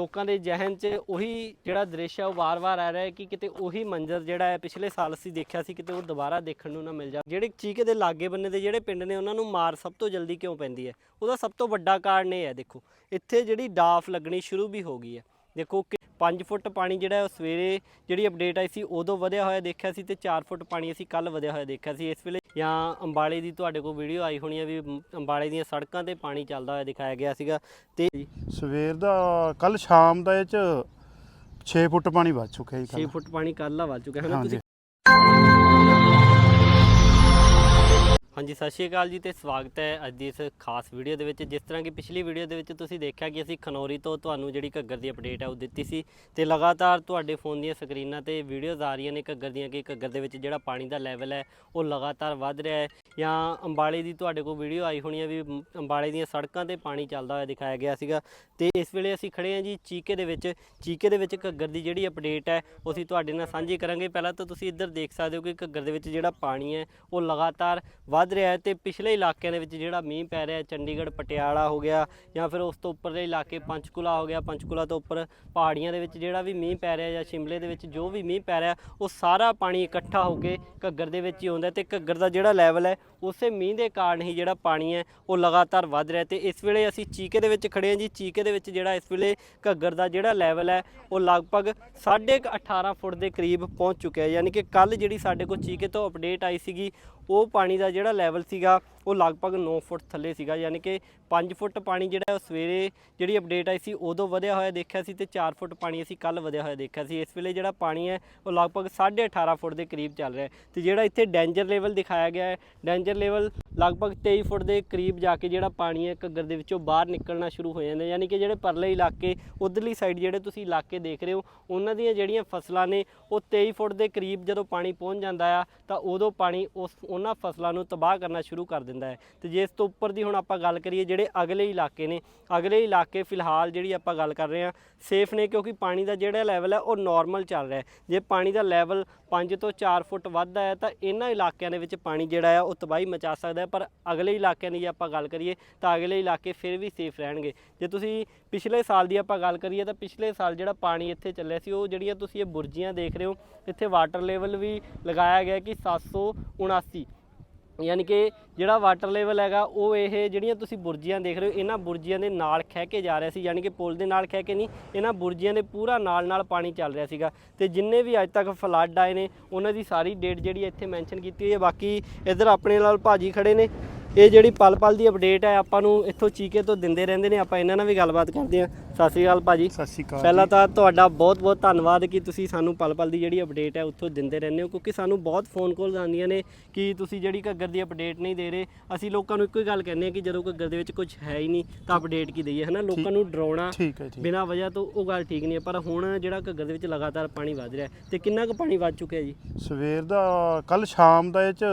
ਲੋਕਾਂ ਦੇ ਜ਼ਿਹਨ 'ਚ ਉਹੀ ਜਿਹੜਾ ਦ੍ਰਿਸ਼ ਹੈ ਉਹ ਵਾਰ-ਵਾਰ ਆ ਰਿਹਾ ਹੈ ਕਿ ਕਿਤੇ ਉਹੀ ਮੰਜ਼ਰ ਜਿਹੜਾ ਹੈ, ਪਿਛਲੇ ਸਾਲ ਅਸੀਂ ਦੇਖਿਆ ਸੀ ਕਿਤੇ ਉਹ ਦੁਬਾਰਾ ਦੇਖਣ ਨੂੰ ਨਾ ਮਿਲ ਜਾ ਜਿਹੜੇ ਚੀਕੇ ਦੇ ਲਾਗੇ ਬੰਨੇ ਦੇ ਜਿਹੜੇ ਪਿੰਡ ਨੇ, ਉਹਨਾਂ ਨੂੰ ਮਾਰ ਸਭ ਤੋਂ ਜਲਦੀ ਕਿਉਂ ਪੈਂਦੀ ਹੈ? ਉਹਦਾ ਸਭ ਤੋਂ ਵੱਡਾ ਕਾਰਨ ਇਹ ਹੈ, ਦੇਖੋ, ਇੱਥੇ ਜਿਹੜੀ ਡਾਫ ਲੱਗਣੀ ਸ਼ੁਰੂ ਵੀ ਹੋ ਗਈ ਹੈ। ਦੇਖੋ ਕਿ 5 ਫੁੱਟ ਪਾਣੀ ਜਿਹੜਾ ਉਹ ਸਵੇਰੇ ਜਿਹੜੀ ਅਪਡੇਟ ਆਈ ਸੀ, ਉਦੋਂ ਵਧਿਆ ਹੋਇਆ ਦੇਖਿਆ ਸੀ ਤੇ 4 ਫੁੱਟ ਪਾਣੀ ਅਸੀਂ ਕੱਲ ਵਧਿਆ ਹੋਇਆ ਦੇਖਿਆ ਸੀ। ਇਸ ਵੇਲੇ ਜਾਂ ਅੰਬਾਲੇ ਦੀ ਤੁਹਾਡੇ ਕੋਲ ਵੀਡੀਓ ਆਈ ਹੋਣੀ ਹੈ ਵੀ ਅੰਬਾਲੇ ਦੀਆਂ ਸੜਕਾਂ ਤੇ ਪਾਣੀ ਚੱਲਦਾ ਹੋਇਆ ਦਿਖਾਇਆ ਗਿਆ ਸੀਗਾ ਤੇ ਸਵੇਰ ਦਾ ਕੱਲ ਸ਼ਾਮ ਦਾ ਇਹ ਚ 6 ਫੁੱਟ ਪਾਣੀ ਵੱਜ ਚੁੱਕਿਆ ਜੀ 6 ਕੱਲ ਫੁੱਟ ਪਾਣੀ ਕੱਲ ਆ ਵੱਜ ਚੁੱਕਿਆ। ਹੈ ਨਾ ਤੁਸੀਂ ਹਾਂਜੀ। ਹਾਂਜੀ, ਸਤਿ ਸ਼੍ਰੀ ਅਕਾਲ ਜੀ ਤੇ ਸਵਾਗਤ ਹੈ ਅੱਜ ਦੀ ਇਸ ਖਾਸ ਵੀਡੀਓ ਦੇ ਵਿੱਚ। ਜਿਸ ਤਰ੍ਹਾਂ ਕਿ ਪਿਛਲੀ ਵੀਡੀਓ ਦੇ ਵਿੱਚ ਤੁਸੀਂ ਦੇਖਿਆ ਕਿ ਅਸੀਂ ਖਨੌਰੀ ਤੋਂ ਤੁਹਾਨੂੰ ਜਿਹੜੀ ਘੱਗਰ ਦੀ ਅਪਡੇਟ ਹੈ ਉਹ ਦਿੱਤੀ ਸੀ ਤੇ ਲਗਾਤਾਰ ਤੁਹਾਡੇ ਫੋਨ ਦੀਆਂ ਸਕਰੀਨਾਂ ਤੇ ਵੀਡੀਓਜ਼ ਆ ਰਹੀਆਂ ਨੇ ਘੱਗਰ ਦੀਆਂ ਕਿ ਘੱਗਰ ਦੇ ਵਿੱਚ ਜਿਹੜਾ ਪਾਣੀ ਦਾ ਲੈਵਲ ਹੈ ਉਹ ਲਗਾਤਾਰ ਵੱਧ ਰਿਹਾ ਹੈ। ਜਾਂ ਅੰਬਾਲੇ ਦੀ ਤੁਹਾਡੇ ਕੋਲ ਵੀਡੀਓ ਆਈ ਹੋਣੀ ਹੈ ਵੀ ਅੰਬਾਲੇ ਦੀਆਂ ਸੜਕਾਂ ਤੇ ਪਾਣੀ ਚੱਲਦਾ ਹੋਇਆ ਦਿਖਾਇਆ ਗਿਆ ਸੀਗਾ। ਤੇ ਇਸ ਵੇਲੇ ਅਸੀਂ ਖੜੇ ਹਾਂ ਜੀ ਚੀਕੇ ਦੇ ਵਿੱਚ। ਚੀਕੇ ਦੇ ਵਿੱਚ ਘੱਗਰ ਦੀ ਜਿਹੜੀ ਅਪਡੇਟ ਹੈ ਉਹ ਅਸੀਂ ਤੁਹਾਡੇ ਨਾਲ ਸਾਂਝੀ ਕਰਾਂਗੇ। ਪਹਿਲਾਂ ਤਾਂ ਤੁਸੀਂ ਇੱਧਰ ਦੇਖ ਸਕਦੇ ਹੋ ਕਿ ਘੱਗਰ ਦੇ ਵਿੱਚ ਜਿਹੜਾ ਪਾਣੀ ਹੈ ਉਹ ਲਗਾਤਾਰ ਵੱਧ ਵੱਧ ਰਿਹਾ ਹੈ ਤੇ ਪਿਛਲੇ ਇਲਾਕਿਆਂ ਦੇ ਵਿੱਚ ਜਿਹੜਾ ਮੀਂਹ ਪੈ ਰਿਹਾ ਚੰਡੀਗੜ੍ਹ, ਪਟਿਆਲਾ ਹੋ ਗਿਆ ਜਾਂ ਫਿਰ ਉਸ ਤੋਂ ਉੱਪਰਲੇ ਇਲਾਕੇ ਪੰਚਕੂਲਾ ਹੋ ਗਿਆ, ਪੰਚਕੂਲਾ ਤੋਂ ਉੱਪਰ ਪਹਾੜੀਆਂ ਦੇ ਵਿੱਚ ਜਿਹੜਾ ਵੀ ਮੀਂਹ ਪੈ ਰਿਹਾ ਜਾਂ ਸ਼ਿਮਲੇ ਦੇ ਵਿੱਚ ਜੋ ਵੀ ਮੀਂਹ ਪੈ ਰਿਹਾ, ਉਹ ਸਾਰਾ ਪਾਣੀ ਇਕੱਠਾ ਹੋ ਕੇ ਘੱਗਰ ਦੇ ਵਿੱਚ ਹੀ ਆਉਂਦਾ ਤੇ ਘੱਗਰ ਦਾ ਜਿਹੜਾ ਲੈਵਲ ਹੈ, ਉਸੇ ਮੀਂਹ ਦੇ ਕਾਰਨ ਹੀ ਜਿਹੜਾ ਪਾਣੀ ਹੈ, ਉਹ ਲਗਾਤਾਰ ਵੱਧ ਰਿਹਾ ਤੇ ਇਸ ਵੇਲੇ ਅਸੀਂ ਚੀਕੇ ਦੇ ਵਿੱਚ ਖੜੇ ਹਾਂ ਜੀ, ਚੀਕੇ ਦੇ ਵਿੱਚ ਜਿਹੜਾ ਇਸ ਵੇਲੇ ਘੱਗਰ ਦਾ ਜਿਹੜਾ ਲੈਵਲ ਹੈ, ਉਹ ਲਗਭਗ 18.5 ਫੁੱਟ ਦੇ ਕਰੀਬ ਪਹੁੰਚ ਚੁੱਕਿਆ ਯਾਨੀ ਕਿ ਕੱਲ ਜਿਹੜੀ ਸਾਡੇ ਕੋਲ ਚੀਕੇ ਤੋਂ ਅਪਡੇਟ ਆਈ ਸੀਗੀ ਉਹ ਪਾਣੀ ਦਾ ਜਿਹੜਾ ਲੈਵਲ ਸੀਗਾ ਉਹ ਲਗਭਗ 9 ਫੁੱਟ ਥੱਲੇ ਸੀਗਾ, ਯਾਨੀ ਕਿ 5 ਫੁੱਟ ਪਾਣੀ ਜਿਹੜਾ ਉਹ ਸਵੇਰੇ ਜਿਹੜੀ ਅਪਡੇਟ ਆਈ ਸੀ, ਉਦੋਂ ਵਧਿਆ ਹੋਇਆ ਦੇਖਿਆ ਸੀ ਤੇ 4 ਫੁੱਟ ਪਾਣੀ ਅਸੀਂ ਕੱਲ ਵਧਿਆ ਹੋਇਆ ਦੇਖਿਆ ਸੀ। ਇਸ ਵੇਲੇ ਜਿਹੜਾ ਪਾਣੀ ਹੈ, ਉਹ ਲਗਭਗ 18.5 ਫੁੱਟ ਦੇ ਕਰੀਬ ਚੱਲ ਰਿਹਾ ਹੈ ਤੇ ਜਿਹੜਾ ਇੱਥੇ ਡੈਂਜਰ ਲੈਵਲ ਦਿਖਾਇਆ ਗਿਆ ਹੈ ਡੈਂਜਰ ਲੈਵਲ ਲਗਭਗ 23 ਫੁੱਟ ਦੇ ਕਰੀਬ ਜਾ ਕੇ ਜਿਹੜਾ ਪਾਣੀ ਹੈ, ਘੱਗਰ ਦੇ ਵਿੱਚੋਂ ਬਾਹਰ ਨਿਕਲਣਾ ਸ਼ੁਰੂ ਹੋ ਜਾਂਦਾ ਯਾਨੀ ਕਿ ਜਿਹੜੇ ਪਰਲੇ ਇਲਾਕੇ, ਉਧਰਲੀ ਸਾਈਡ ਜਿਹੜੇ ਤੁਸੀਂ ਇਲਾਕੇ ਦੇਖ ਰਹੇ ਹੋ, ਉਹਨਾਂ ਦੀਆਂ ਜਿਹੜੀਆਂ ਫਸਲਾਂ ਨੇ, ਉਹ 23 ਫੁੱਟ ਦੇ ਕਰੀਬ ਜਦੋਂ ਪਾਣੀ ਪਹੁੰਚ ਜਾਂਦਾ ਆ, ਤਾਂ ਉਦੋਂ ਪਾਣੀ ਉਸ, ਉਹਨਾਂ ਫਸਲਾਂ ਨੂੰ ਤਬਾਹ ਕਰਨਾ ਸ਼ੁਰੂ ਕਰ ਦਿੰਦਾ ਹੈ। ਤੇ ਜੇ ਇਸ ਤੋਂ ਉੱਪਰ ਦੀ ਹੁਣ ਆਪਾਂ ਗੱਲ ਕਰੀਏ ਜਿਹੜੇ ਅਗਲੇ ਇਲਾਕੇ ਨੇ, ਅਗਲੇ ਇਲਾਕੇ ਫਿਲਹਾਲ ਜਿਹੜੀ ਆਪਾਂ ਗੱਲ ਕਰ ਰਹੇ ਹਾਂ ਸੇਫ ਨੇ ਕਿਉਂਕਿ ਪਾਣੀ ਦਾ ਜਿਹੜਾ ਲੈਵਲ ਹੈ ਉਹ ਨਾਰਮਲ ਚੱਲ ਰਿਹਾ ਹੈ। ਜੇ ਪਾਣੀ ਦਾ ਲੈਵਲ 5 ਤੋਂ 4 ਫੁੱਟ ਵੱਧਦਾ ਹੈ ਤਾਂ ਇਹਨਾਂ ਇਲਾਕਿਆਂ ਦੇ ਵਿੱਚ ਪਾਣੀ ਜਿਹੜਾ ਆ ਉਹ ਤਬਾਹੀ ਮਚਾ ਸਕਦਾ ਹੈ। ਪਰ ਅਗਲੇ ਇਲਾਕਿਆਂ ਦੀ ਜੇ ਆਪਾਂ ਗੱਲ ਕਰੀਏ ਤਾਂ ਅਗਲੇ ਇਲਾਕੇ ਫਿਰ ਵੀ ਸੇਫ ਰਹਿਣਗੇ। ਜੇ ਤੁਸੀਂ ਪਿਛਲੇ ਸਾਲ ਦੀ ਆਪਾਂ ਗੱਲ ਕਰੀਏ ਤਾਂ ਪਿਛਲੇ ਸਾਲ ਜਿਹੜਾ ਪਾਣੀ ਇੱਥੇ ਚੱਲਿਆ ਸੀ, ਉਹ ਜਿਹੜੀਆਂ ਤੁਸੀਂ ਇਹ ਬੁਰਜੀਆਂ ਦੇਖ ਰਹੇ ਹੋ, ਇੱਥੇ ਵਾਟਰ ਲੈਵਲ ਵੀ ਲਗਾਇਆ ਗਿਆ ਕਿ 779 ਯਾਨੀ ਕਿ ਜਿਹੜਾ ਵਾਟਰ ਲੈਵਲ ਹੈਗਾ, ਉਹ ਇਹ ਜਿਹੜੀਆਂ ਤੁਸੀਂ ਬੁਰਜੀਆਂ ਦੇਖ ਰਹੇ ਹੋ, ਇਹਨਾਂ ਬੁਰਜੀਆਂ ਦੇ ਨਾਲ ਖਹਿ ਕੇ ਜਾ ਰਿਹਾ ਸੀ, ਯਾਨੀ ਕਿ ਪੁਲ ਦੇ ਨਾਲ ਖਹਿ ਕੇ ਨਹੀਂ, ਇਹਨਾਂ ਬੁਰਜੀਆਂ ਦੇ ਪੂਰਾ ਨਾਲ ਨਾਲ ਪਾਣੀ ਚੱਲ ਰਿਹਾ ਸੀਗਾ। ਤੇ ਜਿੰਨੇ ਵੀ ਅੱਜ ਤੱਕ ਫਲੱਡ ਆਏ ਨੇ, ਉਹਨਾਂ ਦੀ ਸਾਰੀ ਡੇਟ ਜਿਹੜੀ ਇੱਥੇ ਮੈਂਸ਼ਨ ਕੀਤੀ ਹੋਈ ਹੈ, ਬਾਕੀ ਇੱਧਰ ਆਪਣੇ ਨਾਲ ਭਾਜੀ ਖੜੇ ਨੇ। ਇਹ ਜਿਹੜੀ ਪਲ ਪਲ ਦੀ ਅਪਡੇਟ ਹੈ ਆਪਾਂ ਨੂੰ ਇੱਥੋਂ ਚੀਕੇ ਤੋਂ ਦਿੰਦੇ ਰਹਿੰਦੇ ਨੇ ਆਪਾਂ ਇਹਨਾਂ ਨਾਲ ਵੀ ਗੱਲਬਾਤ ਕਰਦੇ ਹਾਂ। ਸਤਿ ਸ਼੍ਰੀ ਅਕਾਲ ਭਾਜੀ। ਸਤਿ ਸ਼੍ਰੀ ਅਕਾਲ ਪਹਿਲਾਂ। ਤਾਂ ਤੁਹਾਡਾ ਬਹੁਤ-ਬਹੁਤ ਧੰਨਵਾਦ ਕਿ ਤੁਸੀਂ ਸਾਨੂੰ ਪਲ-ਪਲ ਦੀ ਜਿਹੜੀ ਅਪਡੇਟ ਹੈ ਉੱਥੋਂ ਦਿੰਦੇ ਰਹਿੰਦੇ ਹੋ ਕਿਉਂਕਿ ਸਾਨੂੰ ਬਹੁਤ ਫੋਨ ਕਾਲਸ ਆਉਂਦੀਆਂ ਨੇ ਕਿ ਤੁਸੀਂ ਜਿਹੜੀ ਘੱਗਰ ਦੀ ਅਪਡੇਟ ਨਹੀਂ ਦੇ ਰਹੇ। ਅਸੀਂ ਲੋਕਾਂ ਨੂੰ ਇੱਕੋ ਹੀ ਗੱਲ ਕਹਿੰਦੇ ਆ ਕਿ ਜਦੋਂ ਘੱਗਰ ਦੇ ਵਿੱਚ ਕੁਝ ਹੈ ਹੀ ਨਹੀਂ ਤਾਂ ਅਪਡੇਟ ਕੀ ਦਈਏ ਹਨਾ? ਲੋਕਾਂ ਨੂੰ ਡਰਾਉਣਾ ਬਿਨਾਂ ਵਜ੍ਹਾ ਤੋਂ ਉਹ ਗੱਲ ਠੀਕ ਨਹੀਂ ਹੈ ਪਰ ਹੁਣ ਜਿਹੜਾ ਘੱਗਰ ਦੇ ਵਿੱਚ ਲਗਾਤਾਰ ਪਾਣੀ ਵੱਧ ਰਿਹਾ ਤੇ ਕਿੰਨਾ ਕੁ ਪਾਣੀ ਵੱਧ ਚੁੱਕਿਆ ਜੀ? ਸਵੇਰ ਦਾ ਕੱਲ ਸ਼ਾਮ ਦਾ ਇਹ ਚ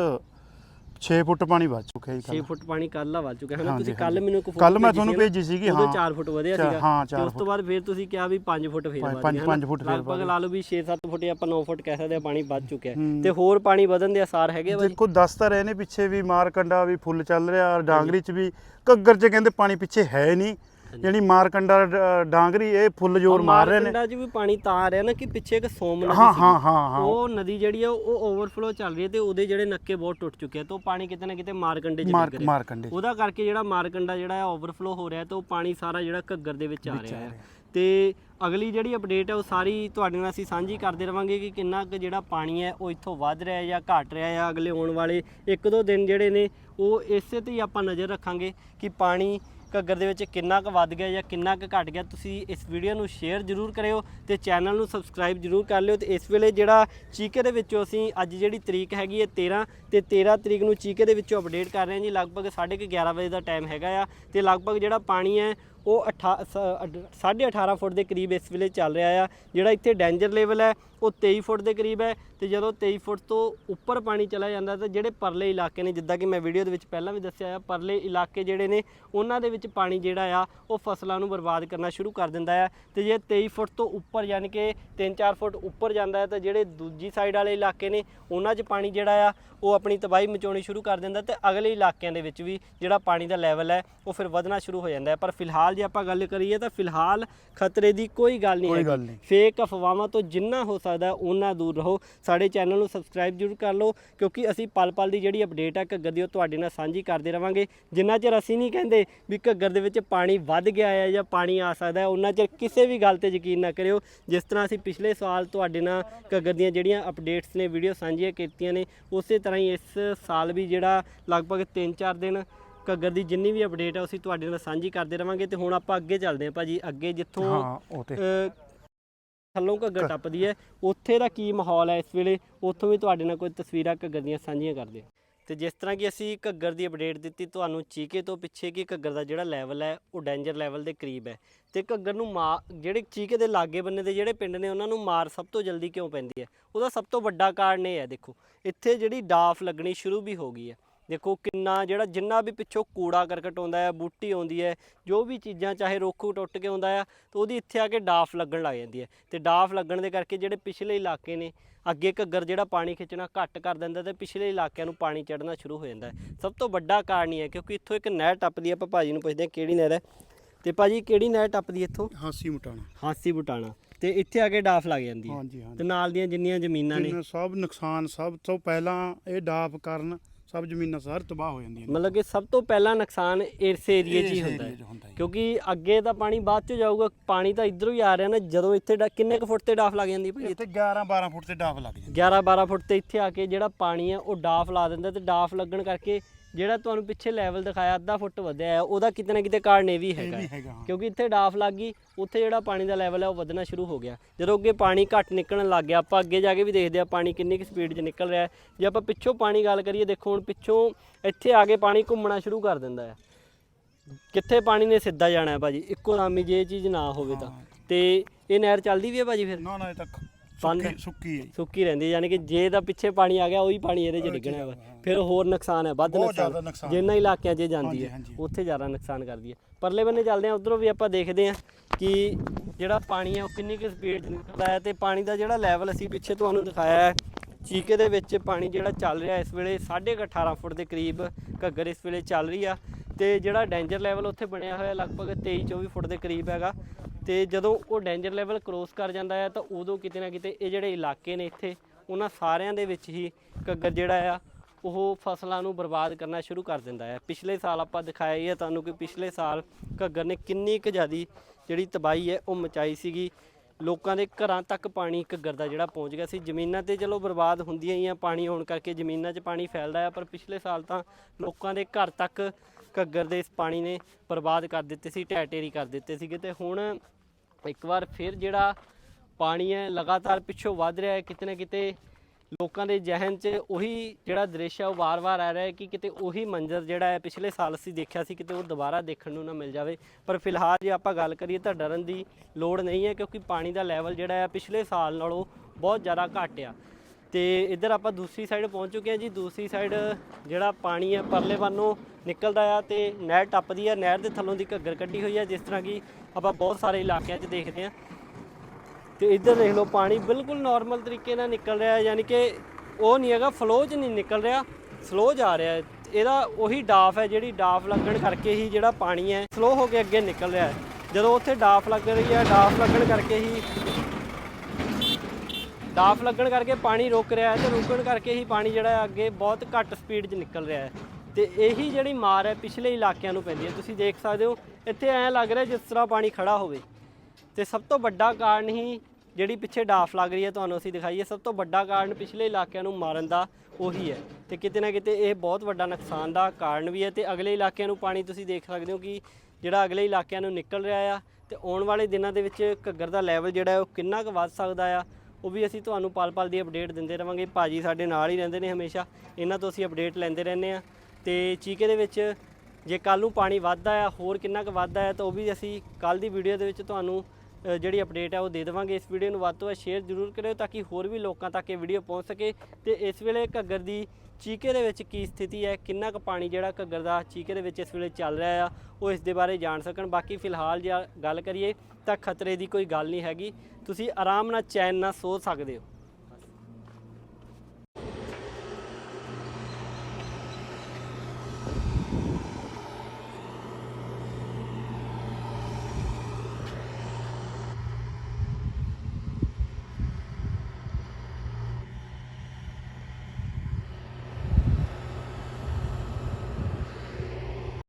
6 ਫੁੱਟ ਪਾਣੀ ਵੱਜ ਚੁੱਕਿਆ ਜੀ 6 ਕੱਲ ਫੁੱਟ ਪਾਣੀ ਕੱਲ ਆ ਵੱਧ ਚੁੱਕਿਆ। ਹਨਾ ਹਾਂਜੀ, ਤੁਸੀਂ ਕੱਲ ਹਾਂਜੀ। ਮੈਨੂੰ ਇੱਕ ਕੱਲ੍ਹ ਮੈਂ ਤੁਹਾਨੂੰ ਭੇਜੀ ਸੀਗੀ, ਹਾਂ। 4 ਫੁੱਟ ਵਧਿਆ ਸੀਗਾ। ਹਾਂ, ਤੇ ਚਾਰ ਉਸ ਤੋਂ ਬਾਅਦ ਫਿਰ ਤੁਸੀਂ ਕਿਹਾ ਵੀ 5 ਫੁੱਟ ਫੇਰ ਪੰਜ- ਵੱਧ ਪੰਜ- ਗਿਆ ਪੰਜ ਫੁੱਟ ਫੇਰ ਲਗਭਗ ਵੱਧ ਲਾ ਲਓ ਵੀ 6-7 ਫੁੱਟ ਜਾਂ ਆਪਾਂ 9 ਫੁੱਟ ਕਹਿ ਸਕਦੇ ਆ ਪਾਣੀ ਵੱਧ ਚੁੱਕਿਆ। ਹੈ। ਹੂੰ। ਤੇ ਹੋਰ ਪਾਣੀ ਵਧਣ ਦੇ ਅਸਾਰ ਹੈਗੇ ਆ ਬਾਈ? ਦੇਖੋ ਦੱਸ ਤਾਂ ਰਹੇ ਨੇ ਪਿੱਛੇ ਵੀ ਮਾਰਕੰਡਾ ਵੀ ਫੁੱਲ ਚੱਲ ਰਿਹਾ ਔਰ ਡਾਂਗਰੀ ਚ ਵੀ। ਘੱਗਰ ਚ ਕਹਿੰਦੇ ਪਾਣੀ ਪਿੱਛੇ ਹੈ ਨਹੀਂ। ਜਿਹੜੀ ਮਾਰਕੰਡਾ ਡਾਂਗਰੀ ਇਹ ਫੁੱਲ ਜ਼ੋਰ ਮਾਰ ਰਹੇ ਨੇ ਪਿੰਡਾਂ 'ਚ ਵੀ ਪਾਣੀ ਤਾਂ ਆ ਰਿਹਾ ਨਾ ਕਿ ਪਿੱਛੇ ਇੱਕ ਸੋਮ ਨਦੀ ਹਾਂ। ਹਾਂ ਹਾਂ ਹਾਂ ਉਹ ਨਦੀ ਜਿਹੜੀ ਆ ਉਹ ਓਵਰਫਲੋ ਚੱਲ ਰਹੀ ਹੈ ਤੇ ਉਹਦੇ ਜਿਹੜੇ ਨੱਕੇ ਬਹੁਤ ਟੁੱਟ ਚੁੱਕੇ ਆ ਤੇ ਉਹ ਪਾਣੀ ਕਿਤੇ ਨਾ ਕਿਤੇ ਮਾਰਕੰਡੇ 'ਚ ਡਿੱਗ ਰਿਹਾ ਮਾਰਕੰਡੇ। ਉਹਦਾ ਕਰਕੇ ਜਿਹੜਾ ਮਾਰਕੰਡਾ ਜਿਹੜਾ ਹੈ ਓਵਰਫਲੋ ਹੋ ਰਿਹਾ ਤੇ ਉਹ ਪਾਣੀ ਸਾਰਾ ਜਿਹੜਾ ਘੱਗਰ ਦੇ ਵਿੱਚ ਆ ਰਿਹਾ ਹੈ। ਤੇ ਅਗਲੀ ਜਿਹੜੀ ਅਪਡੇਟ ਹੈ ਉਹ ਸਾਰੀ ਤੁਹਾਡੇ ਨਾਲ ਅਸੀਂ ਸਾਂਝੀ ਕਰਦੇ ਰਵਾਂਗੇ ਕਿ ਕਿੰਨਾ ਕੁ ਜਿਹੜਾ ਪਾਣੀ ਹੈ ਉਹ ਇੱਥੋਂ ਵੱਧ ਰਿਹਾ ਹੈ ਜਾਂ ਘਟ ਰਿਹਾ ਹੈ ਅਗਲੇ ਆਉਣ ਵਾਲੇ ਇੱਕ ਦੋ ਦਿਨ ਜਿਹੜੇ ਨੇ ਉਹ ਇਸੇ ਤੇ ਹੀ ਆਪਾਂ ਨਜ਼ਰ ਰੱਖਾਂਗੇ ਕਿ ਪਾਣੀ ਘੱਗਰ ਦੇ ਵਿੱਚ ਕਿੰਨਾ ਕੁ ਵੱਧ ਗਿਆ ਜਾਂ ਕਿੰਨਾ ਕੁ ਘਟ ਗਿਆ, ਤੁਸੀਂ ਇਸ ਵੀਡੀਓ ਨੂੰ ਸ਼ੇਅਰ ਜ਼ਰੂਰ ਕਰਿਓ ਤੇ ਚੈਨਲ ਨੂੰ ਸਬਸਕ੍ਰਾਈਬ ਜ਼ਰੂਰ ਕਰ ਲਿਓ ਤੇ ਇਸ ਵੇਲੇ ਜਿਹੜਾ ਚੀਕੇ ਦੇ ਵਿੱਚੋਂ ਅਸੀਂ ਅੱਜ ਜਿਹੜੀ ਤਰੀਕ ਹੈਗੀ ਹੈ 13 ਤੇ 13 ਤਰੀਕ ਨੂੰ ਚੀਕੇ ਦੇ ਵਿੱਚੋਂ ਅਪਡੇਟ ਕਰ ਰਹੇ ਹਾਂ ਜੀ, ਲਗਭਗ 11:30 ਵਜੇ ਦਾ ਟਾਈਮ ਹੈਗਾ ਆ ਤੇ ਲਗਭਗ ਜਿਹੜਾ ਪਾਣੀ ਹੈ ਉਹ 18.5 ਫੁੱਟ ਦੇ ਕਰੀਬ ਇਸ ਵੇਲੇ ਚੱਲ ਰਿਹਾ ਆ, ਜਿਹੜਾ ਇੱਥੇ ਡੈਂਜਰ ਲੈਵਲ ਹੈ, ਉਹ 23 ਫੁੱਟ ਦੇ ਕਰੀਬ ਹੈ ਤੇ ਜਦੋਂ 23 ਫੁੱਟ ਤੋਂ ਉੱਪਰ ਪਾਣੀ ਚਲਾ ਜਾਂਦਾ ਤਾਂ ਜਿਹੜੇ ਪਰਲੇ ਇਲਾਕੇ ਨੇ, ਜਿੱਦਾਂ ਕਿ ਮੈਂ ਵੀਡੀਓ ਦੇ ਵਿੱਚ ਪਹਿਲਾਂ ਵੀ ਦੱਸਿਆ ਆ, ਪਰਲੇ ਇਲਾਕੇ ਜਿਹੜੇ ਨੇ, ਉਹਨਾਂ ਦੇ ਵਿੱਚ ਪਾਣੀ ਜਿਹੜਾ ਆ, ਉਹ ਫਸਲਾਂ ਨੂੰ ਬਰਬਾਦ ਕਰਨਾ ਸ਼ੁਰੂ ਕਰ ਦਿੰਦਾ ਆ ਤੇ ਜੇ 23 ਫੁੱਟ ਤੋਂ ਉੱਪਰ ਯਾਨੀ ਕਿ 3-4 ਫੁੱਟ ਉੱਪਰ ਜਾਂਦਾ ਹੈ ਤਾਂ ਜਿਹੜੇ ਦੂਜੀ ਸਾਈਡ ਵਾਲੇ ਇਲਾਕੇ ਨੇ, ਉਹਨਾਂ 'ਚ ਪਾਣੀ ਜਿਹੜਾ ਆ, ਉਹ ਆਪਣੀ ਤਬਾਹੀ ਮਚਾਉਣੀ ਸ਼ੁਰੂ ਕਰ ਦਿੰਦਾ ਤੇ ਅਗਲੇ ਇਲਾਕਿਆਂ ਦੇ ਵਿੱਚ ਵੀ ਜਿਹੜਾ ਪਾਣੀ ਦਾ ਲੈਵਲ ਹੈ, ਉਹ ਫਿਰ ਵਧਣਾ ਸ਼ੁਰੂ ਹੋ ਜਾਂਦਾ ਹੈ। ਪਰ ਫਿਲਹਾਲ ਜੇ ਆਪਾਂ ਗੱਲ ਕਰੀਏ ਤਾਂ ਫਿਲਹਾਲ ਖਤਰੇ ਦੀ ਕੋਈ ਗੱਲ ਨਹੀਂ ਨਹੀਂ। ਫੇਕ ਅਫਵਾਹਾਂ ਤੋਂ ਜਿੰਨਾ ਹੋ ਸਕਦਾ ਉਹਨਾਂ ਦੂਰ ਰਹੋ। ਸਾਡੇ ਚੈਨਲ ਨੂੰ ਸਬਸਕ੍ਰਾਈਬ ਜ਼ਰੂਰ ਕਰ ਲਓ ਕਿਉਂਕਿ ਅਸੀਂ ਪਲ ਪਲ ਦੀ ਜਿਹੜੀ ਅਪਡੇਟ ਹੈ ਘੱਗਰ ਦੀ ਉਹ ਤੁਹਾਡੇ ਨਾਲ ਸਾਂਝੀ ਕਰਦੇ ਰਵਾਂਗੇ। ਜਿੰਨਾ ਚਿਰ ਅਸੀਂ ਨਹੀਂ ਕਹਿੰਦੇ ਵੀ ਘੱਗਰ ਦੇ ਵਿੱਚ ਪਾਣੀ ਵੱਧ ਗਿਆ ਹੈ ਜਾਂ ਪਾਣੀ ਆ ਸਕਦਾ ਹੈ ਉਹਨਾਂ ਚਿਰ ਕਿਸੇ ਵੀ ਗੱਲ ਤੇ ਯਕੀਨ ਨਾ ਕਰਿਓ। ਜਿਸ ਤਰ੍ਹਾਂ ਅਸੀਂ ਪਿਛਲੇ ਸਾਲ ਤੁਹਾਡੇ ਨਾਲ ਘੱਗਰ ਦੀਆਂ ਜਿਹੜੀਆਂ ਅਪਡੇਟਸ ਨੇ ਵੀਡੀਓ ਸਾਂਝੀਆਂ ਕੀਤੀਆਂ ਨੇ ਉਸੇ ਤਰ੍ਹਾਂ ਹੀ ਇਸ ਸਾਲ ਵੀ ਜਿਹੜਾ ਲਗਭਗ 3-4 ਦਿਨ ਘੱਗਰ ਦੀ ਜਿੰਨੀ ਵੀ ਅਪਡੇਟ ਹੈ ਅਸੀਂ ਤੁਹਾਡੇ ਨਾਲ ਸਾਂਝੀ ਕਰਦੇ ਰਵਾਂਗੇ ਤੇ ਹੁਣ ਆਪਾਂ ਅੱਗੇ ਚੱਲਦੇ ਹਾਂ ਭਾਜੀ। ਅੱਗੇ ਜਿੱਥੋਂ ਹਾਂ ਉਹ ਤੇ। ਅ, ਥੱਲੋਂ ਘੱਗਰ ਟੱਪਦੀ ਹੈ ਉੱਥੇ ਦਾ ਕੀ ਮਾਹੌਲ ਹੈ ਇਸ ਵੇਲੇ? ਉੱਥੋਂ ਵੀ ਤੁਹਾਡੇ ਨਾਲ ਕੋਈ ਤਸਵੀਰਾਂ ਘੱਗਰ ਦੀਆਂ ਸਾਂਝੀਆਂ ਕਰਦੇ ਹਾਂ। ਤੇ ਜਿਸ ਤਰ੍ਹਾਂ ਕਿ ਅਸੀਂ ਘੱਗਰ ਦੀ ਅਪਡੇਟ ਦਿੱਤੀ ਤੁਹਾਨੂੰ ਚੀਕੇ ਤੋਂ ਪਿੱਛੇ ਕਿ ਘੱਗਰ ਦਾ ਜਿਹੜਾ ਲੈਵਲ ਹੈ ਉਹ ਡੇਂਜਰ ਲੈਵਲ ਦੇ ਕਰੀਬ ਹੈ। ਤੇ ਘੱਗਰ ਨੂੰ ਮਾ ਜਿਹੜੇ ਚੀਕੇ ਦੇ ਲਾਗੇ ਬੰਨੇ ਦੇ ਜਿਹੜੇ ਪਿੰਡ ਨੇ ਉਹਨਾਂ ਨੂੰ ਮਾਰ ਸਭ ਤੋਂ ਜਲਦੀ ਕਿਉਂ ਪੈਂਦੀ ਹੈ? ਉਹਦਾ ਸਭ ਤੋਂ ਵੱਡਾ ਕਾਰਨ ਇਹ ਹੈ ਦੇਖੋ। ਇੱਥੇ ਜਿਹੜੀ ਡਾਫ ਲੱਗਣੀ ਸ਼ੁਰੂ ਵੀ ਹੋ ਗਈ ਹੈ। ਦੇਖੋ ਕਿੰਨਾ ਜਿਹੜਾ ਜਿੰਨਾ ਵੀ ਪਿੱਛੋਂ ਕੂੜਾ ਕਰਕਟ ਆਉਂਦਾ ਹੈ ਬੂਟੀ ਆਉਂਦੀ ਹੈ ਜੋ ਵੀ ਚੀਜ਼ਾਂ ਚਾਹੇ ਰੁੱਖ ਟੁੱਟ ਕੇ ਆਉਂਦਾ ਆ ਤਾਂ ਉਹਦੀ ਇੱਥੇ ਆ ਕੇ ਡਾਫ ਲੱਗਣ ਲੱਗ ਜਾਂਦੀ ਹੈ। ਤੇ ਡਾਫ ਲੱਗਣ ਦੇ ਕਰਕੇ ਜਿਹੜੇ ਪਿਛਲੇ ਇਲਾਕੇ ਨੇ ਅੱਗੇ ਘੱਗਰ ਜਿਹੜਾ ਪਾਣੀ ਖਿੱਚਣਾ ਘੱਟ ਕਰ ਦਿੰਦਾ ਤੇ ਪਿਛਲੇ ਇਲਾਕਿਆਂ ਨੂੰ ਪਾਣੀ ਚੜਨਾ ਸ਼ੁਰੂ ਹੋ ਜਾਂਦਾ ਸਭ ਤੋਂ ਵੱਡਾ ਕਾਰਨ ਹੀ ਹੈ ਕਿਉਂਕਿ ਇੱਥੋਂ ਇੱਕ ਨਹਿਰ ਟੱਪਦੀ ਆਪਾਂ ਭਾਜੀ ਨੂੰ ਪੁੱਛਦੇ ਹਾਂ ਕਿਹੜੀ ਨਹਿਰ ਹੈ। ਤੇ ਭਾਜੀ ਕਿਹੜੀ ਨਹਿਰ ਟੱਪਦੀ ਇੱਥੋਂ? ਹਾਸੀ ਮਟਾਣਾ। ਹਾਸੀ ਬੁਟਾਣਾ ਤੇ ਇੱਥੇ ਆ ਕੇ ਡਾਫ ਲੱਗ ਜਾਂਦੀ ਹੈ। ਹਾਂਜੀ ਹਾਂਜੀ। ਤੇ ਨਾਲ ਦੀਆਂ ਜਿੰਨੀਆਂ ਜ਼ਮੀਨਾਂ ਨੇ। ਸਭ ਨੁਕਸਾਨ ਸਭ ਤੋਂ ਪਹਿਲਾਂ ਇਹ ਡਾਪ ਕਾਰਨ ਸਭ ਜ਼ਮੀਨਾਂ ਸਾਰ ਤਬਾਹ ਹੋ ਜਾਂਦੀਆਂ ਨੇ। ਮਤਲਬ ਕਿ ਸਭ ਤੋਂ ਪਹਿਲਾ ਨੁਕਸਾਨ ਇਸ ਏਰੀਏ 'ਚ ਹੀ ਇਸ ਹੁੰਦਾ ਹੈ। area 'ਚ ਹੁੰਦਾ ਜੀ। ਕਿਉਂਕਿ ਅੱਗੇ ਤਾਂ ਪਾਣੀ ਬਾਅਦ ਚ ਜਾਊਗਾ ਪਾਣੀ ਤਾਂ ਇਧਰੋਂ ਹੀ ਆ ਰਿਹਾ ਨਾ ਜਦੋਂ ਇੱਥੇ ਡਾ- ਕਿੰਨੇ ਕੁ ਫੁੱਟ ਤੇ ਡਾਫ ਲੱਗ ਜਾਂਦੀ ਭਾਈ? ਇੱਥੇ 11 12 ਫੁੱਟ ਤੇ ਡਾਪ ਲੱਗ ਜਾਂਦੀ 11 12 ਫੁੱਟ ਤੇ ਇੱਥੇ ਆ ਕੇ ਜਿਹੜਾ ਪਾਣੀ ਆ ਉਹ ਡਾਫ ਲਾ ਦਿੰਦਾ ਤੇ ਡਾਫ ਲੱਗਣ ਕਰਕੇ ਜਿਹੜਾ ਤੁਹਾਨੂੰ ਪਿੱਛੇ ਲੈਵਲ ਦਿਖਾਇਆ ਅੱਧਾ ਫੁੱਟ ਵਧਿਆ ਹੈ ਉਹਦਾ ਕਿਤੇ ਨਾ ਕਿਤੇ ਕਾਰਨ ਇਹ ਵੀ ਹੈਗਾ ਵੀ ਹੈ। ਹੈਗਾ ਹਾਂ। ਕਿਉਂਕਿ ਇੱਥੇ ਡਾਫ ਲੱਗ ਗਈ ਉੱਥੇ ਜਿਹੜਾ ਪਾਣੀ ਦਾ ਲੈਵਲ ਹੈ ਉਹ ਵਧਣਾ ਸ਼ੁਰੂ ਹੋ ਗਿਆ। ਜਦੋਂ ਅੱਗੇ ਪਾਣੀ ਘੱਟ ਨਿਕਲਣ ਲੱਗ ਗਿਆ ਆਪਾਂ ਅੱਗੇ ਜਾ ਕੇ ਵੀ ਦੇਖਦੇ ਆ ਪਾਣੀ ਕਿੰਨੀ ਕੁ ਸਪੀਡ 'ਚ ਨਿਕਲ ਰਿਹਾ ਹੈ। ਜੇ ਆਪਾਂ ਪਿੱਛੋਂ ਪਾਣੀ ਗੱਲ ਕਰੀਏ ਦੇਖੋ ਹੁਣ ਪਿੱਛੋਂ ਇੱਥੇ ਆ ਕੇ ਪਾਣੀ ਘੁੰਮਣਾ ਸ਼ੁਰੂ ਕਰ ਦਿੰਦਾ ਹੈ। ਕਿੱਥੇ ਪਾਣੀ ਨੇ ਸਿੱਧਾ ਜਾਣਾ ਹੈ ਭਾਜੀ? ਇੱਕੋ ਰਾਮੀ ਜੇ ਇਹ ਚੀਜ਼ ਨਾ ਹੋਵੇ ਤਾਂ। ਤੇ ਇਹ ਨਹਿਰ ਚੱਲਦੀ ਵੀ ਹੈ ਭਾਜੀ ਫਿਰ? ਨਾ ਨਾ ਇਹ ਤੱਕ ਬੰਦ- ਸੁੱਕੀ ਸੁੱਕੀ ਹੈ ਜੀ। ਸੁੱਕੀ ਰਹਿੰਦੀ ਹੈ, ਯਾਨੀ ਕਿ ਜੇ ਤਾਂ ਪਿੱਛੇ ਪਾਣੀ ਆ ਗਿਆ ਉਹੀ ਪਾਣੀ ਇਹਦੇ 'ਚ ਡਿੱਗਣਾ ਹੈ ਫਿਰ ਹੋਰ ਨੁਕਸਾਨ ਹੈ ਵੱਧ ਬਹੁਤ ਜ਼ਿਆਦਾ ਨੁਕਸਾਨ ਜਿੰਨਾ ਇਲਾਕਿਆਂ 'ਚ ਜਾਂਦੀ ਹੈ ਹਾਂਜੀ। ਉੱਥੇ ਜ਼ਿਆਦਾ ਨੁਕਸਾਨ ਕਰਦੀ ਹੈ। ਪਰਲੇ ਬੰਨੇ ਚੱਲਦੇ ਆ ਉਧਰੋਂ ਵੀ ਆਪਾਂ ਦੇਖਦੇ ਆ ਕਿ ਜਿਹੜਾ ਪਾਣੀ ਹੈ ਉਹ ਕਿੰਨੀ ਕੁ ਸਪੀਡ 'ਚ ਨਿਕਲਦਾ ਹੈ ਤੇ ਪਾਣੀ ਦਾ ਜਿਹੜਾ ਲੈਵਲ ਅਸੀਂ ਪਿੱਛੇ ਤੁਹਾਨੂੰ ਦਿਖਾਇਆ ਹੈ ਚੀਕੇ ਦੇ ਵਿੱਚ ਪਾਣੀ ਜਿਹੜਾ ਚੱਲ ਰਿਹਾ ਇਸ ਵੇਲੇ 18.5 ਫੁੱਟ ਦੇ ਕਰੀਬ ਘੱਗਰ ਇਸ ਵੇਲੇ ਚੱਲ ਰਹੀ ਆ ਤੇ ਜਿਹੜਾ ਡੇਂਜਰ ਲੈਵਲ ਉੱਥੇ ਬਣਿਆ ਹੋਇਆ ਲਗਭਗ 23 24 ਫੁੱਟ ਦੇ ਕਰੀਬ ਹੈਗਾ। ਤੇ ਜਦੋਂ ਉਹ ਡੇਂਜਰ ਲੈਵਲ ਕ੍ਰੋਸ ਕਰ ਜਾਂਦਾ ਹੈ, ਤਾਂ ਉਦੋਂ ਕਿਤੇ ਨਾ ਕਿਤੇ ਇਹ ਜਿਹੜੇ ਇਲਾਕੇ ਨੇ ਇੱਥੇ, ਉਹਨਾਂ ਸਾਰਿਆਂ ਦੇ ਵਿੱਚ ਹੀ ਘੱਗਰ ਜਿਹੜਾ ਆ, ਉਹ ਫਸਲਾਂ ਨੂੰ ਬਰਬਾਦ ਕਰਨਾ ਸ਼ੁਰੂ ਕਰ ਦਿੰਦਾ ਹੈ। ਪਿਛਲੇ ਸਾਲ ਆਪਾਂ ਦਿਖਾਇਆ ਹੀ ਹੈ ਤੁਹਾਨੂੰ ਕਿ ਪਿਛਲੇ ਸਾਲ ਘੱਗਰ ਨੇ ਕਿੰਨੀ ਕੁ ਜ਼ਿਆਦੀ ਜਿਹੜੀ ਤਬਾਹੀ ਹੈ, ਉਹ ਮਚਾਈ ਸੀਗੀ। ਲੋਕਾਂ ਦੇ ਘਰਾਂ ਤੱਕ ਪਾਣੀ ਘੱਗਰ ਦਾ ਜਿਹੜਾ ਪਹੁੰਚ ਗਿਆ ਸੀ। ਜ਼ਮੀਨਾਂ ਤੇ ਚਲੋ ਬਰਬਾਦ ਹੁੰਦੀਆਂ ਹੀ ਆ ਪਾਣੀ ਹੋਣ ਕਰਕੇ ਜ਼ਮੀਨਾਂ 'ਚ ਪਾਣੀ ਫੈਲਦਾ ਆ, ਪਰ ਪਿਛਲੇ ਸਾਲ ਤਾਂ ਲੋਕਾਂ ਦੇ ਘਰ ਤੱਕ ਘੱਗਰ ਦੇ ਇਸ ਪਾਣੀ ਨੇ ਬਰਬਾਦ ਕਰ ਦਿੱਤੇ ਸੀ ਢਹਿ ਢੇਰੀ ਕਰ ਦਿੱਤੇ ਸੀਗੇ। ਤੇ ਹੁਣ ਇੱਕ ਵਾਰ ਫਿਰ ਜਿਹੜਾ ਪਾਣੀ ਹੈ ਲਗਾਤਾਰ ਪਿੱਛੋਂ ਵੱਧ ਰਿਹਾ ਹੈ, ਕਿਤੇ ਨਾ ਕਿਤੇ ਲੋਕਾਂ ਦੇ ਜ਼ਿਹਨ 'ਚ ਉਹੀ ਜਿਹੜਾ ਦ੍ਰਿਸ਼ ਹੈ, ਉਹ ਵਾਰ-ਵਾਰ ਆ ਰਿਹਾ ਹੈ ਕਿ ਕਿਤੇ ਉਹੀ ਮੰਜ਼ਰ ਜਿਹੜਾ ਹੈ, ਪਿਛਲੇ ਸਾਲ ਅਸੀਂ ਦੇਖਿਆ ਸੀ ਕਿਤੇ ਉਹ ਦੁਬਾਰਾ ਦੇਖਣ ਨੂੰ ਨਾ ਮਿਲ ਜਾਵੇ। ਪਰ ਫਿਲਹਾਲ ਜੇ ਆਪਾਂ ਗੱਲ ਕਰੀਏ ਤਾਂ ਡਰਨ ਦੀ ਲੋੜ ਨਹੀਂ ਹੈ ਕਿਉਂਕਿ ਪਾਣੀ ਦਾ ਲੈਵਲ ਜਿਹੜਾ ਹੈ ਪਿਛਲੇ ਸਾਲ ਨਾਲੋਂ ਬਹੁਤ ਜ਼ਿਆਦਾ ਘੱਟ ਆ। ਤੇ ਇੱਧਰ ਆਪਾਂ ਦੂਸਰੀ ਸਾਈਡ ਪਹੁੰਚ ਚੁੱਕੇ ਹਾਂ ਜੀ। ਦੂਸਰੀ ਸਾਈਡ ਜਿਹੜਾ ਪਾਣੀ ਹੈ, ਪਰਲੇ ਵੱਲੋਂ ਨਿਕਲਦਾ ਆ ਤੇ ਨਹਿਰ ਟੱਪਦੀ ਆ। ਨਹਿਰ ਦੇ ਥੱਲੋਂ ਦੀ ਘੱਗਰ ਕੱਢੀ ਹੋਈ ਆ, ਜਿਸ ਤਰ੍ਹਾਂ ਕਿ ਆਪਾਂ ਬਹੁਤ ਸਾਰੇ ਇਲਾਕਿਆਂ 'ਚ ਦੇਖਦੇ ਹਾਂ। ਤੇ ਇੱਧਰ ਦੇਖ ਲਓ ਪਾਣੀ ਬਿਲਕੁਲ ਨਾਰਮਲ ਤਰੀਕੇ ਨਾਲ ਨਿਕਲ ਰਿਹਾ, ਯਾਨੀ ਕਿ ਉਹ ਨਹੀਂ ਹੈਗਾ ਫਲੋ 'ਚ ਨਹੀਂ ਨਿਕਲ ਰਿਹਾ ਸਲੋ ਜਾ ਰਿਹਾ ਇਹਦਾ ਉਹੀ ਡਾਫ ਹੈ ਜਿਹੜੀ ਡਾਫ ਲੱਗਣ ਕਰਕੇ ਹੀ ਜਿਹੜਾ ਪਾਣੀ ਹੈ ਸਲੋ ਹੋ ਕੇ ਅੱਗੇ ਨਿਕਲ ਰਿਹਾ ਹੈ। ਜਦੋਂ ਉੱਥੇ ਡਾਫ ਲੱਗ ਰਹੀ ਹੈ, ਡਾਫ ਲੱਗਣ ਕਰਕੇ ਹੀ ਡਾਫ ਲੱਗਣ ਕਰਕੇ ਪਾਣੀ ਰੁਕ ਰਿਹਾ ਹੈ ਤੇ ਰੁਕਣ ਕਰਕੇ ਹੀ ਪਾਣੀ ਜਿਹੜਾ ਹੈ ਅੱਗੇ ਬਹੁਤ ਘੱਟ ਸਪੀਡ 'ਚ ਨਿਕਲ ਰਿਹਾ ਹੈ। ਤੇ ਇਹੀ ਜਿਹੜੀ ਮਾਰ ਹੈ ਪਿਛਲੇ ਇਲਾਕਿਆਂ ਨੂੰ ਪੈਂਦੀ ਹੈ। ਤੁਸੀਂ ਦੇਖ ਸਕਦੇ ਹੋ, ਇੱਥੇ ਐਂ ਲੱਗ ਰਿਹਾ ਜਿਸ ਤਰ੍ਹਾਂ ਪਾਣੀ ਖੜਾ ਹੋਵੇ। ਤੇ ਸਭ ਤੋਂ ਵੱਡਾ ਕਾਰਨ ਹੀ ਜਿਹੜੀ ਪਿੱਛੇ ਡਾਫ ਲੱਗ ਰਹੀ ਹੈ, ਤੁਹਾਨੂੰ ਅਸੀਂ ਦਿਖਾਈਏ। ਸਭ ਤੋਂ ਵੱਡਾ ਕਾਰਨ ਪਿਛਲੇ ਇਲਾਕਿਆਂ ਨੂੰ ਮਾਰਨ ਦਾ ਉਹੀ ਹੈ। ਤੇ ਕਿਤੇ ਨਾ ਕਿਤੇ ਇਹ ਬਹੁਤ ਵੱਡਾ ਨੁਕਸਾਨ ਦਾ ਕਾਰਨ ਵੀ ਹੈ ਤੇ ਅਗਲੇ ਇਲਾਕਿਆਂ ਨੂੰ ਪਾਣੀ ਤੁਸੀਂ ਦੇਖ ਸਕਦੇ ਹੋ ਕਿ ਜਿਹੜਾ ਅਗਲੇ ਇਲਾਕਿਆਂ ਨੂੰ ਨਿਕਲ ਰਿਹਾ ਆ ਤੇ ਆਉਣ ਵਾਲੇ ਦਿਨਾਂ ਦੇ ਵਿੱਚ ਘੱਗਰ ਦਾ ਲੈਵਲ ਜਿਹੜਾ ਹੈ ਉਹ ਕਿੰਨਾ ਕੁ ਵੱਧ ਸਕਦਾ ਆ, ਉਹ ਵੀ ਅਸੀਂ ਤੁਹਾਨੂੰ ਪਲ-ਪਲ ਦੀ ਅਪਡੇਟ ਦਿੰਦੇ ਰਵਾਂਗੇ। ਭਾਜੀ ਸਾਡੇ ਨਾਲ ਹੀ ਰਹਿੰਦੇ ਨੇ ਹਮੇਸ਼ਾ। ਇਹਨਾਂ ਤੋਂ ਅਸੀਂ ਅਪਡੇਟ ਲੈਂਦੇ ਰਹਿੰਦੇ ਆ ਤੇ ਚੀਕੇ ਦੇ ਵਿੱਚ ਜੇ ਕੱਲ ਨੂੰ ਪਾਣੀ ਵੱਧਦਾ ਆ, ਹੋਰ ਕਿੰਨਾ ਕੁ ਵੱਧਦਾ ਹੈ ਤਾਂ ਉਹ ਵੀ ਅਸੀਂ ਕੱਲ ਦੀ ਵੀਡੀਓ ਦੇ ਵਿੱਚ ਤੁਹਾਨੂੰ ਜਿਹੜੀ ਅਪਡੇਟ ਹੈ ਉਹ ਦੇ ਦੇਵਾਂਗੇ। ਇਸ ਵੀਡੀਓ ਨੂੰ ਵੱਧ ਤੋਂ ਵੱਧ ਸ਼ੇਅਰ ਜ਼ਰੂਰ ਕਰਿਓ ਤਾਂ ਕਿ ਹੋਰ ਵੀ ਲੋਕਾਂ ਤੱਕ ਇਹ ਵੀਡੀਓ ਪਹੁੰਚ ਸਕੇ। ਤੇ ਇਸ ਵੇਲੇ ਘੱਗਰ ਦੀ ਚੀਕੇ ਦੇ ਵਿੱਚ ਕੀ ਸਥਿਤੀ ਹੈ? ਕਿੰਨਾ ਕੁ ਪਾਣੀ ਜਿਹੜਾ ਘੱਗਰ ਦਾ ਚੀਕੇ ਦੇ ਵਿੱਚ ਇਸ ਵੇਲੇ ਚੱਲ ਰਿਹਾ ਆ, ਉਹ ਇਸ ਦੇ ਬਾਰੇ ਜਾਣ ਸਕਣ। ਬਾਕੀ ਫਿਲਹਾਲ ਜੇ ਗੱਲ ਕਰੀਏ ਤਾਂ ਖਤਰੇ ਦੀ ਕੋਈ ਗੱਲ ਨਹੀਂ ਹੈਗੀ। ਤੁਸੀਂ ਆਰਾਮ ਨਾਲ ਚੈਨ ਨਾਲ ਸੋ ਸਕਦੇ ਹੋ।